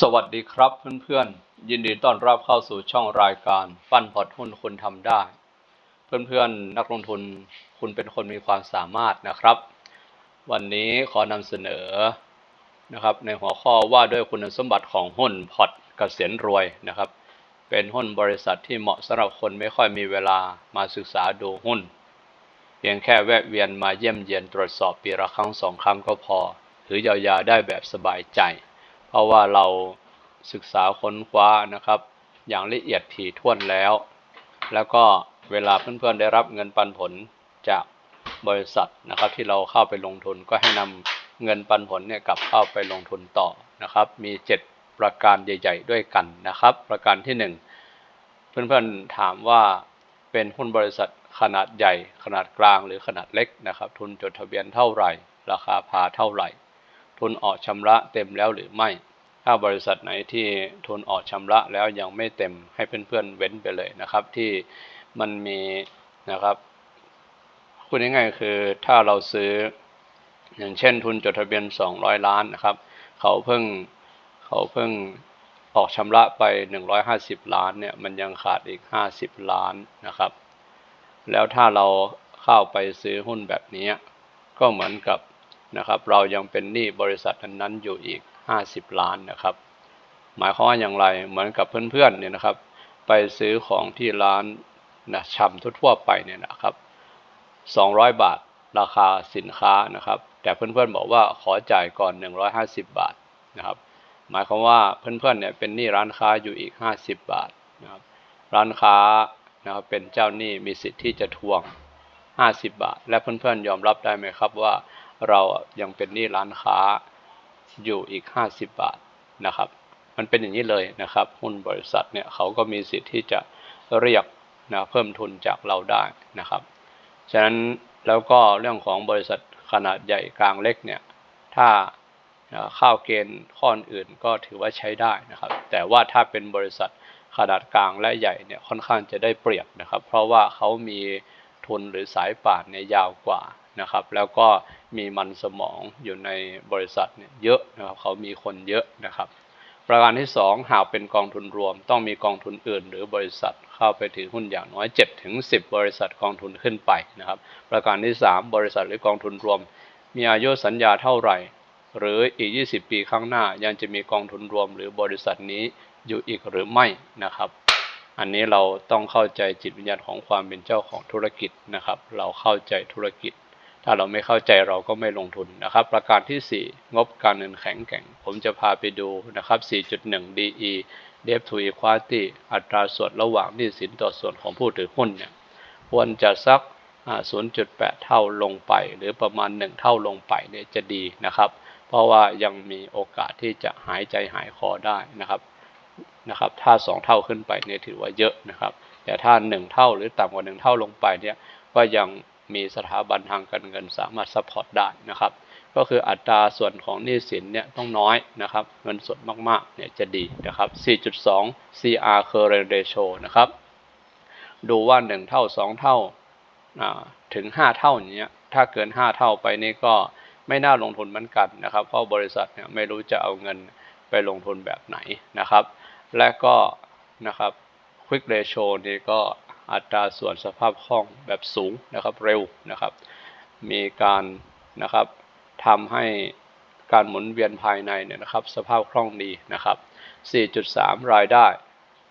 สวัสดีครับเพื่อนๆ ยินดีต้อนรับเข้าสู่ช่องรายการปั้นพอร์ตหุ้นคุณทำได้ เพื่อนๆ นักลงทุนคุณเป็นคนมีความสามารถนะครับ วันนี้ขอนำเสนอนะครับในหัวข้อว่าด้วยคุณสมบัติของหุ้นพอร์ตเกษียณรวยนะครับ เป็นหุ้นบริษัทที่เหมาะสำหรับคนไม่ค่อยมีเวลามาศึกษาดูหุ้น เพียงแค่แวะเวียนมาเยี่ยมเยียนตรวจสอบปีละครั้งสองครั้งก็พอ หรือยาวๆได้แบบสบายใจ ราะว่าเราศึกษาค้นคว้านะครับ อย่างละเอียดถี่ถ้วนแล้ว แล้วก็เวลาเพื่อนๆได้รับเงินปันผลจากบริษัทนะครับ ที่เราเข้าไปลงทุนก็ให้นำเงินปันผลเนี่ยกลับเข้าไปลงทุนต่อนะครับ มี 7 ประการใหญ่ ๆ ด้วยกันนะครับ ประการที่ 1 เพื่อนๆถามว่าเป็นหุ้นบริษัทขนาดใหญ่ ขนาดกลางหรือขนาดเล็กนะครับ ทุนจดทะเบียนเท่าไหร่ ราคาพาเท่าไหร่ ทุนออกชำระเต็มแล้วหรือไม่ ถ้าบริษัทไหนที่ทุนออกชำระแล้วยังไม่เต็มให้เพื่อนๆเว้นไปเลยนะครับ ที่มันมีนะครับพูดง่ายๆคือถ้าเราซื้ออย่างเช่นทุนจดทะเบียน 200 ล้านนะครับ เขาเพิ่งเขาเพิ่งออกชำระไป 150 ล้านเนี่ยมันยังขาดอีก 50 ล้านนะครับ แล้วถ้าเราเข้าไปซื้อหุ้นแบบนี้ ก็เหมือนกับ นะครับ เรายังเป็นหนี้บริษัทนั้นๆอยู่อีก 50 ล้านนะครับ หมายความว่าอย่างไรเหมือนกับเพื่อนๆเนี่ยนะครับ ไปซื้อของที่ร้านนะชำทั่วๆไปเนี่ยนะครับ 200 บาทราคาสินค้านะครับ แต่เพื่อนๆบอกว่าขอจ่ายก่อน 150 บาทนะครับ หมายความว่าเพื่อนๆเนี่ยเป็นหนี้ร้านค้าอยู่อีก 50 บาทนะครับ ร้านค้านะครับเป็นเจ้าหนี้มีสิทธิ์ที่จะทวง 50 บาท และเพื่อนๆยอมรับได้ไหมครับว่า เรายังเป็นหนี้ร้านค้าอยู่อีก 50 บาทนะครับ มันเป็นอย่างนี้เลยนะครับ หุ้นบริษัทเนี่ยเขาก็มีสิทธิ์ที่จะเรียกนะเพิ่มทุนจากเราได้นะครับ ฉะนั้นแล้วก็เรื่องของบริษัทขนาดใหญ่กลางเล็กเนี่ยถ้าข้าวเกณฑ์ข้ออื่นก็ถือว่าใช้ได้นะครับ แต่ว่าถ้าเป็นบริษัทขนาดกลางและใหญ่เนี่ยค่อนข้างจะได้เปรียบนะครับ เพราะว่าเขามีทุนหรือสายป่านเนี่ยยาวกว่า นะครับ แล้วก็มีมันสมองอยู่ในบริษัทเนี่ยเยอะนะครับเขามีคนเยอะนะครับ ประการที่ 2 หากเป็นกองทุนรวม ต้องมีกองทุนอื่น หรือบริษัทเข้าไปถือหุ้นอย่างน้อย7ถึง10 บริษัทกองทุนขึ้นไปนะครับ ประการที่ 3 บริษัทหรือกองทุนรวม มีอายุสัญญาเท่าไหร่ หรืออีก 20 ปีข้างหน้ายังจะมีกองทุนรวม หรือบริษัทนี้อยู่อีกหรือไม่นะครับอันนี้เราต้องเข้าใจจิตวิญญาณของความเป็นเจ้าของธุรกิจนะครับ เราเข้าใจธุรกิจ ถ้าเราไม่เข้าใจเราก็ไม่ลงทุนนะครับ ประการที่ 4 งบการเงินแข็งแกร่ง ผมจะพาไปดูนะครับ 4.1 DE Debt to Equity อัตราส่วนระหว่างหนี้สินต่อส่วนของผู้ถือหุ้นเนี่ยควรจะสัก 0.8 เท่าลงไป หรือประมาณ 1 เท่าลงไปเนี่ยจะดีนะครับ เพราะว่ายังมีโอกาสที่จะหายใจหายคอได้นะครับนะครับ ถ้า 2 เท่าขึ้นไปเนี่ยถือว่าเยอะนะครับ แต่ถ้า 1 เท่าหรือต่ำกว่า 1 เท่าลงไปเนี่ยก็ยัง มีสถาบันทางการเงินสามารถซัพพอร์ตได้นะครับ ก็คืออัตราส่วนของหนี้สินเนี่ยต้องน้อยนะครับ เงินสดมากๆเนี่ยจะดีนะครับ 4.2 CR current ratio นะครับ ดูว่า 1 เท่า 2 เท่าถึง 5 เท่าอย่างเงี้ยถ้าเกิน 5 เท่าไปนี่ก็ไม่น่าลงทุนเหมือนกันนะครับ เพราะบริษัทเนี่ยไม่รู้จะเอาเงินไปลงทุนแบบไหนนะครับ และก็นะครับ quick ratio นี่ก็ อัตราส่วนสภาพคล่องแบบสูงนะครับเร็วนะครับ มีการนะครับทำให้การหมุนเวียนภายในเนี่ยนะครับสภาพคล่องดีนะครับ 4.3 รายได้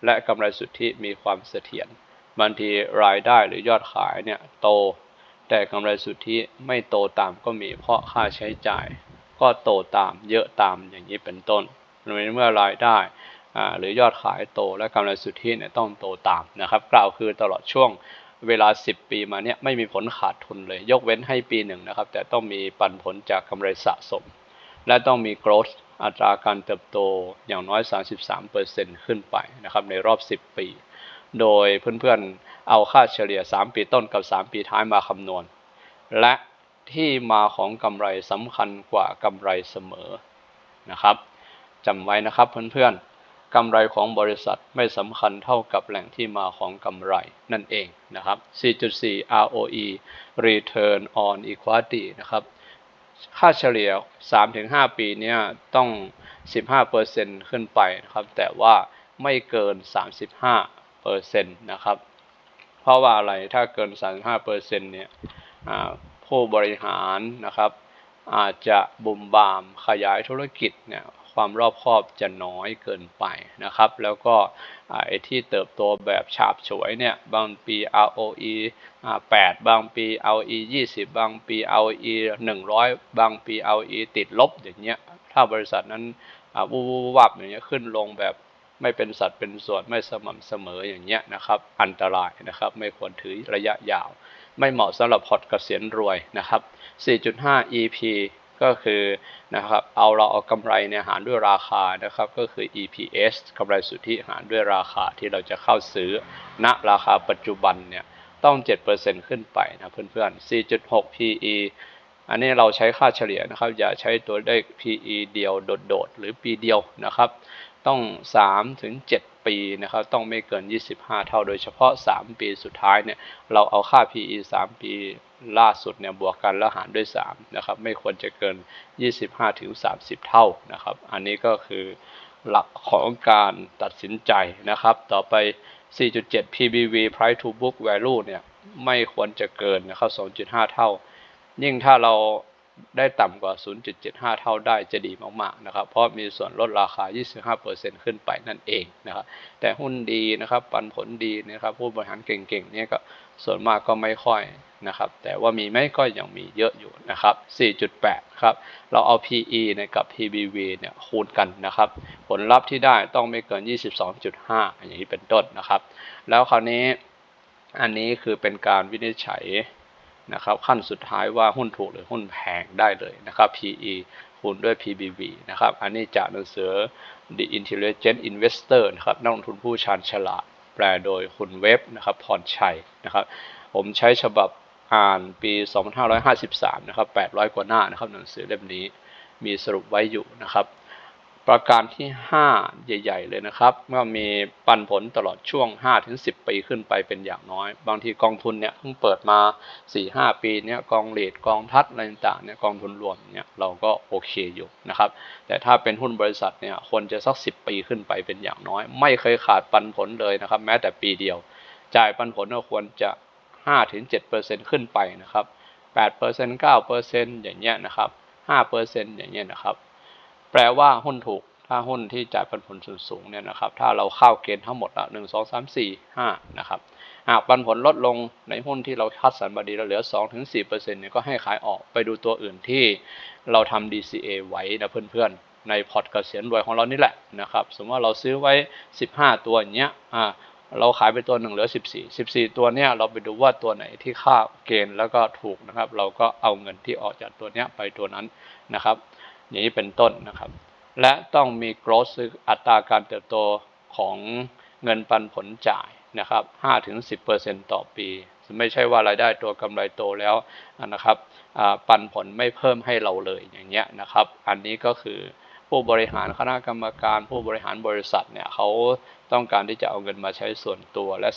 และกำไรสุทธิมีความเสถียรบางทีรายได้หรือยอดขายเนี่ยโต แต่กำไรสุทธิไม่โตตามก็มีเพราะค่าใช้จ่าย ก็โตตามเยอะตามอย่างนี้เป็นต้นเมื่อรายได้ หรือยอดขายโตและกำไรสุทธิเนี่ยต้องโตตามนะครับ กล่าวคือตลอดช่วงเวลา 10 ปีมาเนี่ยไม่มีผลขาดทุนเลย ยกเว้นให้ปีหนึ่งนะครับ แต่ต้องมีปันผลจากกำไรสะสม และต้องมี growth อัตราการเติบโตอย่างน้อย 33%ขึ้นไปนะครับในรอบ 10 ปี โดยเพื่อนๆเอาค่าเฉลี่ย 3 ปีต้นกับ 3 ปีท้ายมาคำนวณ และที่มาของกำไรสำคัญกว่ากำไรเสมอนะครับจำไว้นะครับเพื่อนๆ กำไรของบริษัทไม่สำคัญเท่ากับแหล่งที่มาของกำไรนั่นเองนะครับ 4.4 ROE Return on Equity นะครับ ค่าเฉลี่ย 3-5 ปีเนี้ต้อง 15%ขึ้นไปนะครับ แต่ว่าไม่เกิน 35%นะครับ เพราะว่าอะไร ถ้าเกิน 35%เนี่ยผู้บริหารนะครับอาจจะบุมบามขยายธุรกิจเนี่ย ความรอบคอบจะน้อยเกินไปนะครับ แล้วก็ไอ้ที่เติบโตแบบฉาบฉวยเนี่ยบางปี ROE 8 บางปี ROE 20 บางปี ROE 100 บางปี ROE ติดลบอย่างเงี้ยถ้าบริษัทนั้นวูบวับอย่างเงี้ยขึ้นลงแบบไม่เป็นสัดเป็นส่วนไม่สม่ำเสมออย่างเงี้ยนะครับ อันตรายนะครับ ไม่ควรถือระยะยาว ไม่เหมาะสำหรับพอร์ตเกษียณรวยนะครับ 4.5 EP ก็คือนะครับเอาเราเอากำไรเนี่ยหารด้วยราคานะครับก็คือ EPS กำไรสุทธิหารด้วยราคาที่เราจะเข้าซื้อณราคาปัจจุบันเนี่ยต้อง 7%ขึ้นไปนะเพื่อนๆ 4.6 PE อันนี้เราใช้ค่าเฉลี่ยนะครับ อย่าใช้ตัวเลข PE เดียวโดดๆ หรือปีเดียวนะครับ ต้อง 3 ถึง 7 ปีนะครับ ต้องไม่เกิน 25 เท่าโดยเฉพาะ 3 ปีสุดท้ายเนี่ย เราเอาค่า PE 3 ปี ล่าสุดเนี่ยบวกกันแล้วหารด้วย3นะครับไม่ควรจะเกิน 25ถึง30 เท่านะครับอันนี้ก็คือหลักของการตัดสินใจนะครับ ต่อไป 4.7 PBV Price to Book Value เนี่ยไม่ควรจะเกินนะครับ 2.5 เท่า ยิ่งถ้าเราได้ต่ำกว่า 0.75 เท่าได้จะดีมากๆนะครับ เพราะมีส่วนลดราคา 25%ขึ้นไปนั่นเองนะครับ แต่หุ้นดีนะครับ ปันผลดีนะครับ ผู้บริหารเก่งๆ เนี่ยก็ส่วนมากก็ไม่ค่อย นะครับ แต่ว่ามีไหมก็ยังมีเยอะอยู่นะครับ 4.8 ครับ เราเอา PE นี่ยกับ PBV เนี่ยคูณกันนะครับ ผลลัพธ์ที่ได้ต้องไม่เกิน 22.5 อย่างนี้เป็นต้นนะครับ แล้วคราวนี้อันนี้คือเป็นการวินิจฉัยนะครับขั้นสุดท้ายว่าหุ้นถูกหรือหุ้นแพงได้เลยนะครับ PE คูณด้วย PBV นะครับ อันนี้จากหนังสือ The Intelligent Investor นะครับนักลงทุนผู้ชาญฉลาดแปลโดยคุณเว็บนะครับพรชัยนะครับ ผมใช้ฉบับ อ่านปี 2553 นะครับ 800 กว่าหน้านะครับหนังสือเล่มนี้มีสรุปไว้อยู่นะครับ ประการที่ 5 ใหญ่ ๆ เลยนะครับก็มีปันผลตลอดช่วง 5-10 ปีขึ้นไปเป็นอย่างน้อย บางทีกองทุนเนี่ยเพิ่งเปิดมา 4-5 ปีเนี่ยกองเลดกองทัดอะไรต่างเนี่ยกองทุนรวมเนี่ยเราก็โอเคอยู่นะครับ แต่ถ้าเป็นหุ้นบริษัทเนี่ยควรจะสัก 10 ปีขึ้นไปเป็นอย่างน้อย ไม่เคยขาดปันผลเลยนะครับ แม้แต่ปีเดียว จ่ายปันผลก็ควรจะ 5-7%ขึ้นไปนะครับ8% 9%อย่างเงี้ยนะครับ5%อย่างเงี้ยนะครับ แปลว่าหุ้นถูก ถ้าหุ้นที่จ่ายปันผลสูงเนี่ยนะครับ ถ้าเราเข้าเกณฑ์ทั้งหมดละหนึ่งสองสามสี่ห้านะครับ หากปันผลลดลงในหุ้นที่เราคัดสรรมาดีแล้วเหลือ 2-4%เนี่ยก็ให้ขายออกไปดูตัวอื่นที่เราทำ DCA ไว้นะเพื่อนๆ ในพอร์ตเกษียณรวยของเรานี่แหละนะครับ สมมติว่าเราซื้อไว้ 15 ตัวอย่างเงี้ย อ่า เราขายไปตัวหนึ่งเหลือ 14 14 ตัวเนี้ยเราไปดูว่าตัวไหนที่ค่าเกณฑ์แล้วก็ถูกนะครับ เราก็เอาเงินที่ออกจากตัวเนี้ยไปตัวนั้นนะครับ อย่างนี้เป็นต้นนะครับ และต้องมี growth อัตราการเติบโตของเงินปันผลจ่ายนะครับ5-10%ต่อปีไม่ใช่ว่ารายได้ตัวกำไรโตแล้วนะครับปันผลไม่เพิ่มให้เราเลยอย่างเงี้ยนะครับ อันนี้ก็คือ ผู้บริหารคณะกรรมการ ผู้บริหารบริษัทเนี่ยเขาต้องการที่จะเอาเงินมาใช้ส่วนตัว และ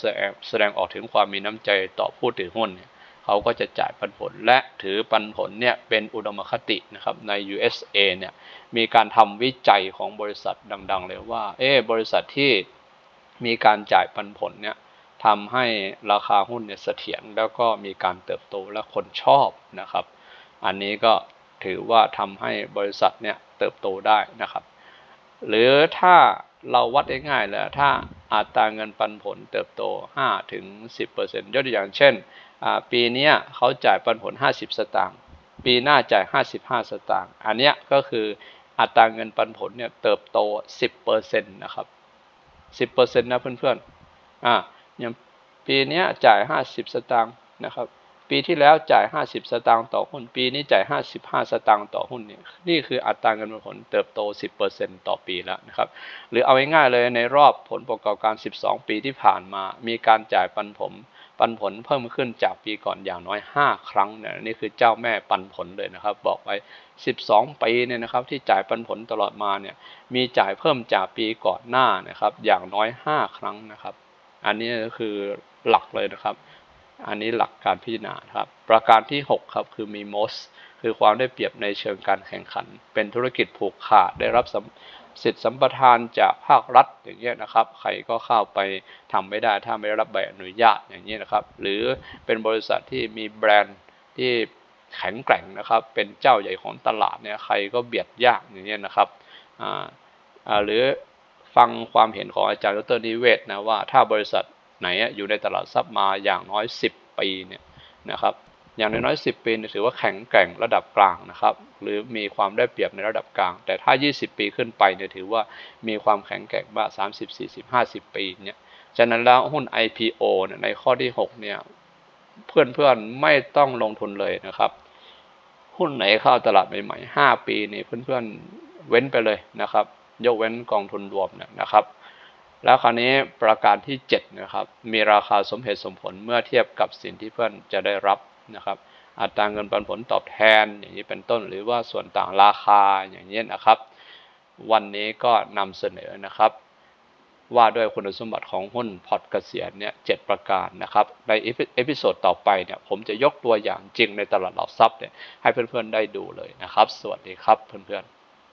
แสดงออกถึงความมีน้ำใจต่อผู้ถือหุ้นเนี่ยเขาก็จะจ่ายปันผลและถือปันผลเนี่ยเป็นอุดมคตินะครับใน USA เนี่ยมีการทำวิจัยของบริษัทดัง ๆ เลยว่าเออบริษัทที่มีการจ่ายปันผลเนี่ยทำให้ราคาหุ้นเนี่ยเสถียรแล้วก็มีการเติบโตและคนชอบนะครับ อันนี้ก็ถือว่าทำให้บริษัทเนี่ย เติบโตได้นะครับ หรือถ้าเราวัดง่ายๆแล้วถ้าอัตราเงินปันผลเติบโต5-10%ยกตัวอย่างเช่น ปีนี้เขาจ่ายปันผล 50 สตางค์ ปีหน้าจ่าย 55 สตางค์ อันนี้ก็คืออัตราเงินปันผลเนี่ยเติบโต 10%นะครับ 10%นะเพื่อนๆ อ่าอย่างปีนี้จ่าย 50 สตางค์นะครับ ปีที่แล้วจ่าย 50 สตางค์ต่อหุ้น ปีนี้จ่าย 55 สตางค์ต่อหุ้นเนี่ยนี่คืออัตราเงินผลเติบโต 10%ต่อปีแล้วนะครับหรือเอาง่ายๆเลยในรอบผลประกอบการ 12 ปีที่ผ่านมา มีการจ่ายปันผลปันผลเพิ่มขึ้นจากปีก่อนอย่างน้อย 5 ครั้งเนี่ยนี่คือเจ้าแม่ปันผลเลยนะครับ บอกไว้ 12 ปีเนี่ยนะครับที่จ่ายปันผลตลอดมาเนี่ยมีจ่ายเพิ่มจากปีก่อนหน้านะครับอย่างน้อย 5 ครั้งนะครับ อันนี้ก็คือหลักเลยนะครับ อันนี้หลักการพิจารณาครับ ประการที่ 6 ครับ คือมี most คือความได้เปรียบในเชิงการแข่งขัน เป็นธุรกิจผูกขาดได้รับสิทธิสัมปทานจากภาครัฐอย่างเงี้ยนะครับ ใครก็เข้าไปทำไม่ได้ถ้าไม่ได้รับใบอนุญาตอย่างเงี้ยนะครับ หรือเป็นบริษัทที่มีแบรนด์ที่แข็งแกร่งนะครับ เป็นเจ้าใหญ่ของตลาดเนี่ยใครก็เบียดยากอย่างเงี้ยนะครับอ่าหรือฟังความเห็นของอาจารย์ดรนิเวศนะว่าถ้าบริษัท ไหนอยู่ในตลาดซับมาอย่างน้อย 10 ปีเนี่ยนะครับอย่างน้อยๆ10 ปีถือว่าแข็งแกร่งระดับกลางนะครับ หรือมีความได้เปรียบในระดับกลาง แต่ถ้า 20 ปีขึ้นไปเนี่ยถือว่ามีความแข็งแกร่งมาก30 40 50 ปีเนี่ยฉะนั้นแล้วหุ้น IPO เนี่ยในข้อที่ 6 เนี่ยเพื่อนๆไม่ต้องลงทุนเลยนะครับ หุ้นไหนเข้าตลาดใหม่ๆ5ปีนี่เพื่อนๆเว้นไปเลยนะครับ ยกเว้นกองทุนรวมเนี่ยนะครับ แล้วคราวนี้ประการที่7นะครับมีราคาสมเหตุสมผลเมื่อเทียบกับสิ่งที่เพื่อนจะได้รับนะครับอัตราเงินปันผลตอบแทนอย่างนี้เป็นต้น หรือว่าส่วนต่างราคาอย่างนี้นะครับ วันนี้ก็นำเสนอนะครับ ว่าด้วยคุณสมบัติของหุ้นพอร์ตเกษียณเนี่ยเประการนะครับ ในเอพิโซดต่อไปเนี่ยผมจะยกตัวอย่างจริงในตลาดหลักทรัพย์เนี่ยให้เพื่อนๆได้ดูเลยนะครับ สวัสดีครับเพื่อนๆ